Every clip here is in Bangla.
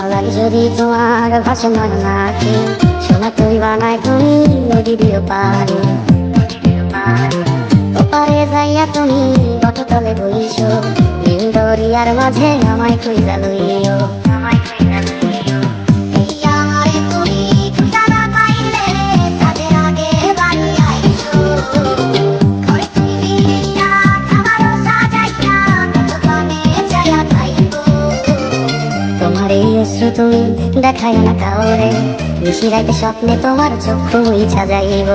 আমার যদি তোমার ভাষা মনে না কি সোনা তুই বানায় তুমি নদী পারে। পারি ওপারে যাইয়া তুমি বটতলে বইছো নীল দরিয়ার মাঝে আমায় খুঁজা লইও। তোমার এই অশ্রু তুমি দেখাই না কাউরে নিশি রাইতে স্বপ্নে তোমার চক্ষু ইচ্ছা যাইব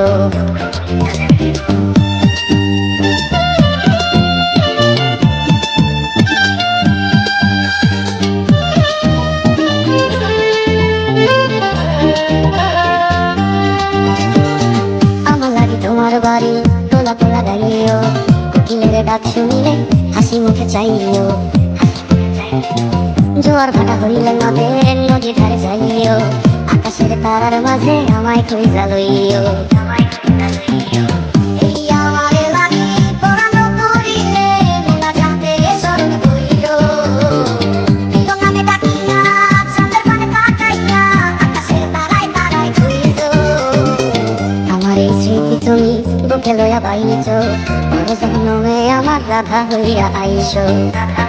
বাড়ি তোলা তোলা দাঁড়িয়েও কোকিলের ডাক শুনিলে হাসি মুখে চাইও জোয়ার ভাটা হইলে নদে, নদী ধারে যাইও। আকাশের তারার মাঝে আমায় খুঁজা লইও। এই আমারে লাগি পরানো করিলে, মোলা জানতে স্মরণ কইরো বিরঙানে ডাকিয়া, চাঁদের পানে তাকাইয়া, আকাশের তারায় তারায় খুঁজো আমার এই স্মৃতি তুমি আমার রাধা হইয়া রাধা